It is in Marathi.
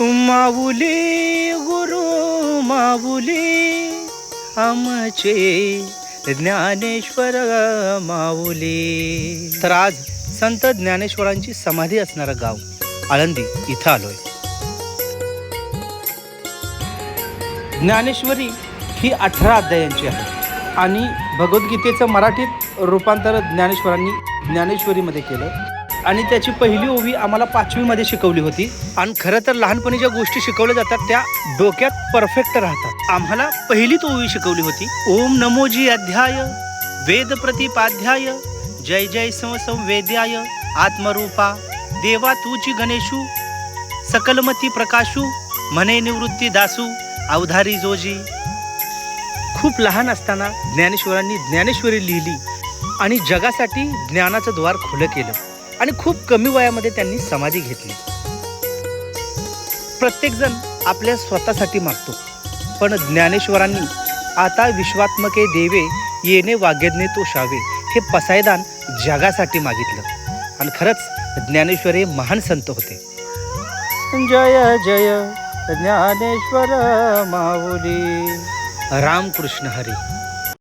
माऊली गुरु माऊली आमचे ज्ञानेश्वर माऊली. तर आज संत ज्ञानेश्वरांची समाधी असणारं गाव आळंदी इथं आलोय. ज्ञानेश्वरी ही अठरा अध्यायांची आहे आणि भगवद्गीतेचं मराठीत रूपांतर ज्ञानेश्वरांनी ज्ञानेश्वरीमध्ये केलं. आणि त्याची पहिली ओवी आम्हाला पाचवीमध्ये शिकवली होती. आणि खरं तर लहानपणी ज्या गोष्टी शिकवल्या जातात त्या डोक्यात परफेक्ट राहतात. आम्हाला पहिलीच ओवी शिकवली होती. ओम नमोजी अध्याय वेद प्रतिपाध्याय जय जय संवेद्याय आत्मरूपा देवा तुची गणेशू सकलमती प्रकाशू म्हणे निवृत्ती दासू अवधारी जोजी. खूप लहान असताना ज्ञानेश्वरांनी ज्ञानेश्वरी लिहिली आणि जगासाठी ज्ञानाचं द्वार खुलं केलं. आणि खूप कमी वयामध्ये त्यांनी समाधी घेतली. प्रत्येकजण आपल्या स्वतःसाठी मागतो. पण ज्ञानेश्वरांनी आता विश्वात्मके देवे येणे वाग्यज्ञे तो शावे हे पसायदान जगासाठी मागितलं. आणि खरंच ज्ञानेश्वर हे महान संत होते. जय जय ज्ञानेश्वर माऊली. रामकृष्ण हरी.